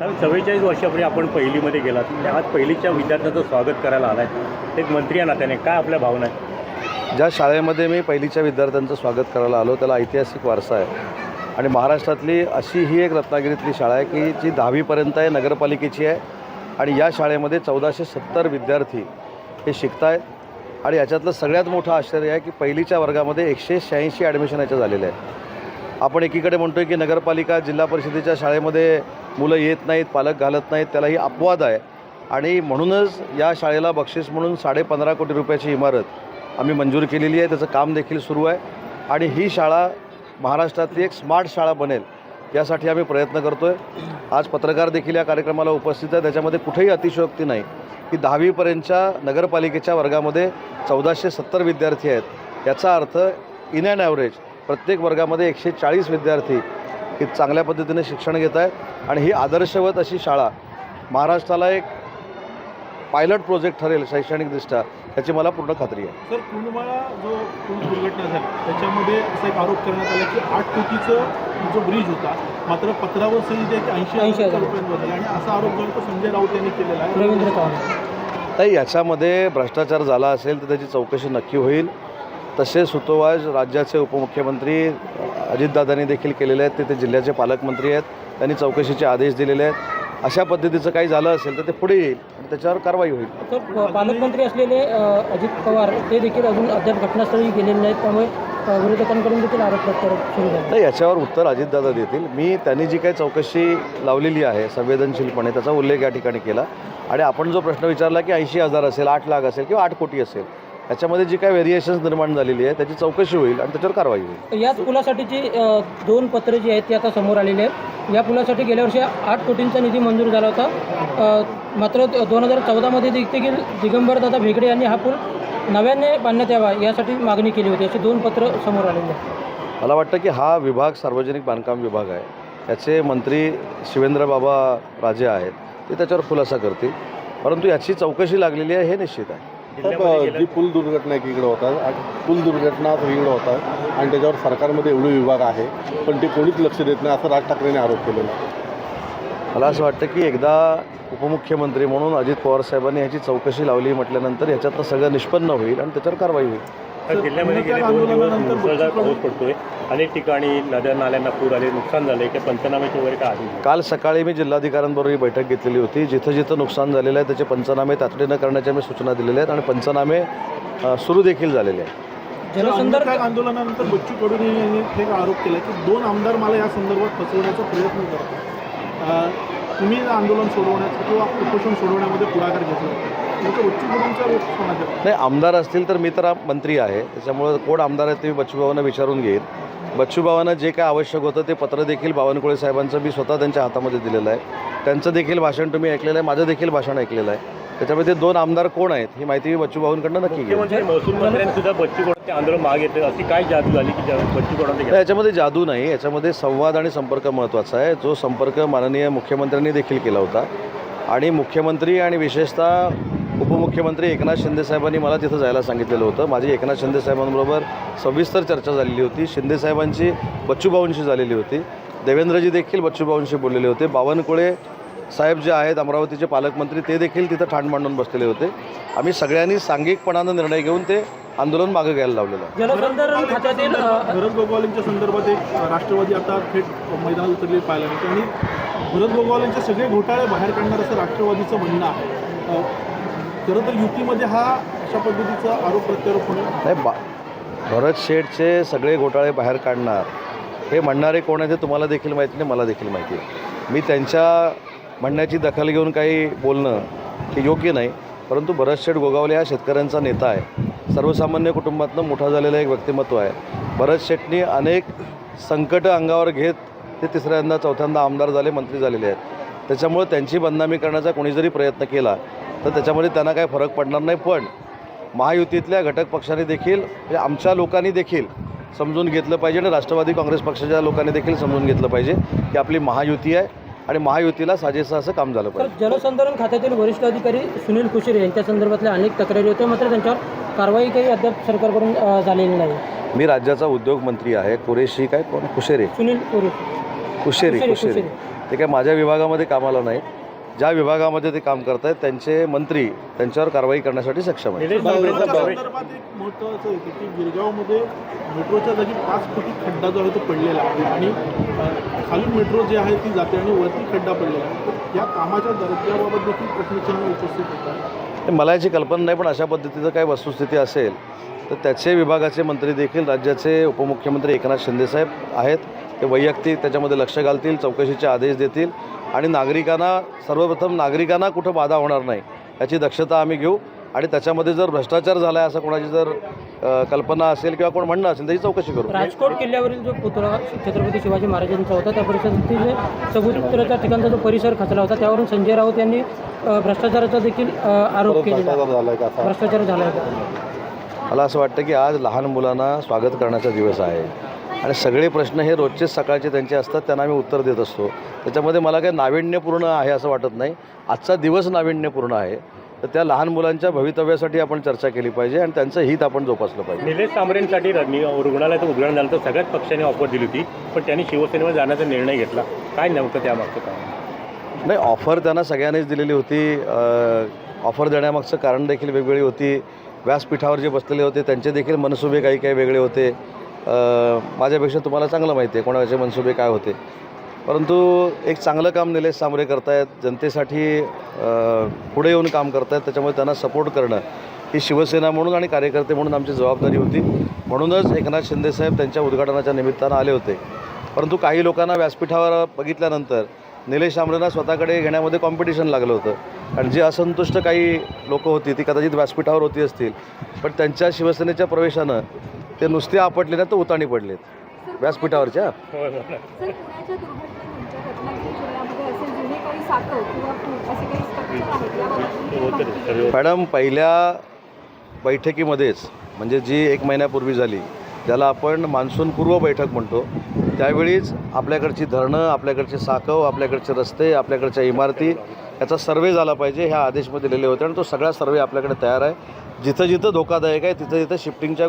चव्वेचाळीस वर्षापूर्वी आपण पहिलीमध्ये गेलात. त्या आज पहिलीच्या विद्यार्थ्यांचं स्वागत करायला आलाय. एक मंत्री या नात्याने काय आपल्या भावना आहेत? ज्या शाळेमध्ये मी पहिलीच्या विद्यार्थ्यांचं स्वागत करायला आलो त्याला ऐतिहासिक वारसा आहे. आणि महाराष्ट्रातली अशी ही एक रत्नागिरीतली शाळा आहे की जी दहावीपर्यंत आहे नगरपालिकेची आहे. आणि या शाळेमध्ये चौदाशे सत्तर विद्यार्थी हे शिकत आहेत आणि याच्यातलं सगळ्यात मोठं आश्चर्य आहे की पहिलीच्या वर्गामध्ये एकशे शहाऐंशी ॲडमिशन याच्या झालेलं आहे आपण एकीकडे म्हणतो की नगरपालिका जिल्हा परिषदेच्या शाळेमध्ये मुलं येत नाहीत पालक घालत नाहीत त्यालाही अपवाद आहे. आणि म्हणूनच या शाळेला बक्षीस म्हणून साडे पंधरा कोटी रुपयाची इमारत आम्ही मंजूर केलेली आहे. त्याचं काम देखील सुरू आहे. आणि ही शाळा महाराष्ट्रातली एक स्मार्ट शाळा बनेल यासाठी आम्ही प्रयत्न करतो आहे आज पत्रकार देखील या कार्यक्रमाला उपस्थित आहे त्याच्यामध्ये कुठेही अतिशयोक्ती नाही की दहावीपर्यंतच्या नगरपालिकेच्या वर्गामध्ये चौदाशे सत्तर विद्यार्थी आहेत. याचा अर्थ इन अँड ॲव्हरेज प्रत्येक वर्गामध्ये एकशे चाळीस विद्यार्थी हे चांगल्या पद्धतीने शिक्षण घेत आहेत आणि ही आदर्शवत अशी शाळा महाराष्ट्राला एक पायलट प्रोजेक्ट ठरेल शैक्षणिकदृष्ट्या याची मला पूर्ण खात्री आहे. सर पुलवाडा जो पूल दुर्घटना झाली त्याच्यामध्ये असा एक आरोप करण्यात आला की आठ कोटीचं जो ब्रिज होता मात्र पत्रावर सही जे ऐंशी ऐंशी हजार. झाले. आणि असा आरोप जो आहे तो संजय राऊत यांनी केलेला आहे. रवींद्र चव्हाण. नाही याच्यामध्ये भ्रष्टाचार झाला असेल तर त्याची चौकशी नक्की होईल. तसे सुतोवाज राज्याचे उपमुख्यमंत्री अजितदादांनी देखील केलेले आहेत. ते ते जिल्ह्याचे पालकमंत्री आहेत. त्यांनी चौकशीचे आदेश दिलेले आहेत. अशा पद्धतीचं काही झालं असेल तर ते पुढे येईल आणि त्याच्यावर कारवाई होईल. पालकमंत्री असलेले अजित पवार ते देखील अजून अद्याप घटनास्थळी गेलेले नाहीत. त्यामुळे विरोधकांकडून देखील आरोप प्रत्यारोप याच्यावर उत्तर अजितदादा देतील. मी त्यांनी जी काही चौकशी लावलेली आहे संवेदनशीलपणे त्याचा उल्लेख या ठिकाणी केला. आणि आपण जो प्रश्न विचारला की ऐंशी हजार असेल आठ लाख असेल किंवा आठ कोटी असेल याच्यामध्ये जी काही व्हेरिएशन्स निर्माण झालेली आहे त्याची चौकशी होईल आणि त्याच्यावर कारवाई होईल. याच पुलासाठीची अ, दोन पत्र जी आहेत ती आता समोर आलेली आहेत. या पुलासाठी गेल्या वर्षी आठ कोटींचा निधी मंजूर झाला होता. अ, मात्र दोन हजार चौदामध्ये देखील दिगंबरदादा भेगडे यांनी हा पूल नव्याने बांधण्यात यावा यासाठी मागणी केली होती. अशी दोन पत्र समोर आलेली आहेत. मला वाटतं की हा विभाग सार्वजनिक बांधकाम विभाग आहे. त्याचे मंत्री शिवेंद्र बाबा राजे आहेत. ते त्याच्यावर खुलासा करतील. परंतु याची चौकशी लागलेली आहे हे निश्चित आहे. साहेब गेल्या- जी पूल दुर्घटना एकीकडे होतात पूल दुर्घटना वेगळं होतात आणि त्याच्यावर सरकारमध्ये एवढे विभाग आहे पण ते कोणीच लक्ष देत नाही असं राज ठाकरेंनी आरोप केलेला मला असं वाटतं की एकदा उपमुख्यमंत्री म्हणून अजित पवार साहेबांनी ह्याची चौकशी लावली म्हटल्यानंतर ह्याच्यातलं सगळं निष्पन्न होईल आणि त्याच्यावर कारवाई होईल. तर जिल्ह्यामध्ये गेले दोन दिवस मुसळधार पाऊस पडतोय. अनेक ठिकाणी नद्या नाल्यांना पूर आले नुकसान झाले की पंचनाम्याचे वगैरे काय आहे? काल सकाळी मी जिल्हाधिकाऱ्यांबरोबर ही बैठक घेतलेली होती. जिथं जिथं नुकसान झालेलं आहे त्याचे पंचनामे तातडीनं करण्याच्या मी सूचना दिलेल्या आहेत आणि पंचनामे सुरू देखील झालेले आहेत. आंदोलनानंतर बच्चू कडू यांनी एक आरोप केला की दोन आमदार मला या संदर्भात फसवण्याचा प्रयत्न करतात. तुम्ही आंदोलन सोडवण्याचं किंवा उपोषण सोडवण्यामध्ये पुढाकार घेतला. बच्चू नाही आमदार असतील तर मी तर मंत्री आहे. त्याच्यामुळं कोण आमदार आहेत ते मी बच्चूभावांना विचारून घेईन. बच्चूभावांना जे काय आवश्यक होतं ते पत्र देखील बावनकुळे साहेबांचं मी स्वतः त्यांच्या हातामध्ये दिलेलं आहे. त्यांचं देखील भाषण तुम्ही ऐकलेलं आहे माझं देखील भाषण ऐकलेलं आहे. त्याच्यामध्ये ते दोन आमदार कोण आहेत ही माहिती मी बच्चूभाऊंकडनं नक्की घेईन. मुख्यमंत्री महसूल मंत्र्यांनी सुद्धा बच्चू आंदोलन मागे घेतलं. अशी काय जादू झाली की बच्चू याच्यामध्ये जादू नाही. याच्यामध्ये संवाद आणि संपर्क महत्त्वाचा आहे. जो संपर्क माननीय मुख्यमंत्र्यांनी देखील केला होता. आणि मुख्यमंत्री आणि विशेषतः उपमुख्यमंत्री एकनाथ शिंदे साहेबांनी मला तिथं जायला सांगितलेलं होतं. माझी एकनाथ शिंदे साहेबांबरोबर सविस्तर चर्चा झालेली होती. शिंदे साहेबांची बच्चूभाऊंशी झालेली होती. देवेंद्रजी देखील बच्चूभाऊंशी बोललेले होते. बावनकुळे साहेब जे आहेत अमरावतीचे पालकमंत्री ते देखील तिथं ठाण मांडून बसलेले होते. आम्ही सगळ्यांनी सांघिकपणानं निर्णय घेऊन ते आंदोलन मागं घ्यायला लावलेलं आहे. जलसंधारण खात्यातील अ, भरत गोगवालेंच्या संदर्भात एक राष्ट्रवादी आता थेट मैदानात उतरले पाहायला मिळते. आणि भरत गोगवालेंचे सगळे घोटाळे बाहेर काढणार असं राष्ट्रवादीचं म्हणणं आहे. खरं तर युतीमध्ये हा अशा पद्धतीचा आरोप प्रत्यारोप होणं नाही बा भरत शेठचे सगळे घोटाळे बाहेर काढणार हे म्हणणारे कोण आहेत ते तुम्हाला देखील माहिती नाही मला देखील माहिती आहे. मी त्यांच्या म्हणण्याची दखल घेऊन काही बोलणं हे योग्य नाही परंतु भरत शेठ गोगावले हा शेतकऱ्यांचा नेता आहे. सर्वसामान्य कुटुंबातनं मोठा झालेला एक व्यक्तिमत्व आहे. भरत शेठनी अनेक संकट अंगावर घेत ते तिसऱ्यांदा चौथ्यांदा आमदार झाले मंत्री झालेले आहेत. त्याच्यामुळे त्यांची बदनामी करण्याचा कोणी जरी प्रयत्न केला तर त्याच्यामध्ये त्यांना काही फरक पडणार नाही पण महायुतीतल्या घटक पक्षांनी देखील म्हणजे आमच्या लोकांनी देखील समजून घेतलं पाहिजे आणि राष्ट्रवादी काँग्रेस पक्षाच्या लोकांनी देखील समजून घेतलं पाहिजे की आपली महायुती आहे आणि महायुतीला साजेसं असं काम झालं पाहिजे. जलसंधारण खात्यातील वरिष्ठ अधिकारी सुनील कुशरे यांच्या संदर्भातल्या अनेक तक्रारी होत्या मात्र त्यांच्यावर कारवाई काही अद्याप सरकारकडून झालेली नाही. मी राज्याचा उद्योग मंत्री आहे कुरेशी काय कोण? कुशेरे. सुनील कुशेरे. कुशेरे. ते काय माझ्या विभागामध्ये कामाला नाही. ज्या विभागामध्ये ते काम करत आहेत त्यांचे मंत्री त्यांच्यावर कारवाई करण्यासाठी सक्षम आहेत. की गिरगावमध्ये मेट्रोच्या जागी पाच फुटी खड्डा जो आहे तो पडलेला आहे. आणि अ, खालून मेट्रो जी आहे ती जाते आणि वरती खड्डा पडलेला आहे. या कामाच्या दर्जाबाबत देखील प्रश्नचिन्ह उपस्थित होत आहे ते मला याची कल्पना नाही पण अशा पद्धतीचं काय वस्तुस्थिती असेल तर त्याचे विभागाचे मंत्री देखील राज्याचे उपमुख्यमंत्री एकनाथ शिंदेसाहेब आहेत. ते वैयक्तिक त्याच्यामध्ये लक्ष घालतील चौकशीचे आदेश देतील. आणि नागरिकांना सर्वप्रथम नागरिकांना कुठं बाधा होणार नाही याची दक्षता आम्ही घेऊ. आणि त्याच्यामध्ये जर भ्रष्टाचार झाला आहे असं कोणाची जर कल्पना असेल किंवा कोण म्हणणं असेल त्याची चौकशी करू. राजकोट किल्ल्यावरील जो पुतळा छत्रपती शिवाजी महाराजांचा होता त्या परिसरातील समुद्राच्या ठिकाणचा जो परिसर खचला होता त्यावरून संजय राऊत यांनी भ्रष्टाचाराचा देखील आरोप केलेला आहे. भ्रष्टाचार झाला का असा भ्रष्टाचार झाला होता मला असं वाटतं की आज लहान मुलांना स्वागत करण्याचा दिवस आहे. आणि सगळे प्रश्न हे रोजचेच सकाळचे त्यांचे असतात त्यांना आम्ही उत्तर देत असतो. त्याच्यामध्ये मला काही नाविन्यपूर्ण आहे असं वाटत नाही. आजचा दिवस नाविन्यपूर्ण आहे. तर त्या लहान मुलांच्या भवितव्यासाठी आपण चर्चा केली पाहिजे आणि त्यांचं हित आपण जोपासलं पाहिजे. निलेश सांबरेंसाठी रत्नी रुग्णालयाचं उद्घाटन झालं तर सगळ्याच पक्षांनी ऑफर दिली होती पण त्यांनी शिवसेनेवर जाण्याचा निर्णय घेतला. काय नेमकं त्यामागचं काय नाही ऑफर त्यांना सगळ्यांनीच दिलेली होती. ऑफर देण्यामागचं कारण देखील वेगवेगळी होती. व्यासपीठावर जे बसलेले होते त्यांचे देखील मनसुबे काही काही वेगळे होते. माझ्यापेक्षा तुम्हाला चांगलं माहिती आहे कोणाचे मनसुबे काय होते. परंतु एक चांगलं काम निलेश सामरे करतायत जनतेसाठी पुढे येऊन काम करतायत त्याच्यामुळे त्यांना सपोर्ट करणं ही शिवसेना म्हणून आणि कार्यकर्ते म्हणून आमची जबाबदारी होती. म्हणूनच एकनाथ शिंदेसाहेब त्यांच्या उद्घाटनाच्या निमित्तानं आले होते. परंतु काही लोकांना व्यासपीठावर बघितल्यानंतर निलेश आंबरेंना स्वतःकडे घेण्यामध्ये कॉम्पिटिशन लागलं होतं. आणि जी असंतुष्ट काही लोकं होती ती कदाचित व्यासपीठावर होती असतील. पण त्यांच्या शिवसेनेच्या प्रवेशानं ते नुसते आपटले ना तर उताणी पडलेत. व्यासपीठावरच्या? सर्व. मॅडम पहिल्या बैठकीमध्येच म्हणजे जी एक महिन्यापूर्वी झाली ज्याला आपण मान्सूनपूर्व बैठक म्हणतो त्यावेळीच आपल्याकडची धरणं आपल्याकडचे साकव आपल्याकडचे रस्ते आपल्याकडच्या इमारती याचा सर्वे झाला पाहिजे ह्या आदेशमध्ये दिलेले होते आणि तो सगळा सर्वे आपल्याकडे तयार आहे. जिथं जिथं धोकादायक आहे तिथं तिथं शिफ्टिंगच्या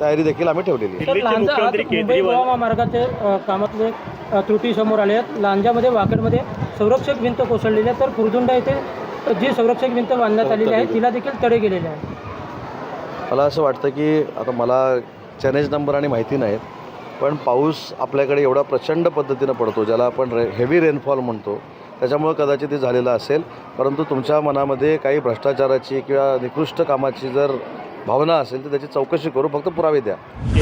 तयारी देखील आम्ही ठेवलेली आहे. सर दिल्लीचे लांजा आज मुख्यमंत्री मुंबई केजरीवाल. गोवा महामार्गाचे अ, कामातले अ, त्रुटी समोर आले आहेत. लांजामध्ये वाकडमध्ये संरक्षक भिंत कोसळलेली आहे तर कुरदुंडा येथे जी संरक्षक भिंत बांधण्यात आलेली आहे तिला देखील तडे गेलेले आहे मला असं वाटतं की आता मला चॅनेज नंबर आणि माहिती नाहीत पण पाऊस आपल्याकडे एवढा प्रचंड पद्धतीनं पडतो ज्याला आपण रे हेवी रेनफॉल म्हणतो. त्याच्यामुळं कदाचित ते झालेलं असेल. परंतु तुमच्या मनामध्ये काही भ्रष्टाचाराची किंवा निकृष्ट कामाची जर भावना असेल तर त्याची चौकशी करू फक्त पुरावे द्या.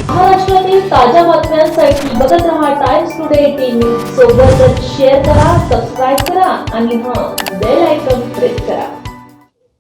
महाराष्ट्रातील ताज्या बातम्यांसाठी बघत रहा टाइम्स टुडे टीव्ही सोबतच शेअर करा सबस्क्राईब करा आणि हा बेल आयकॉन प्रेस करा.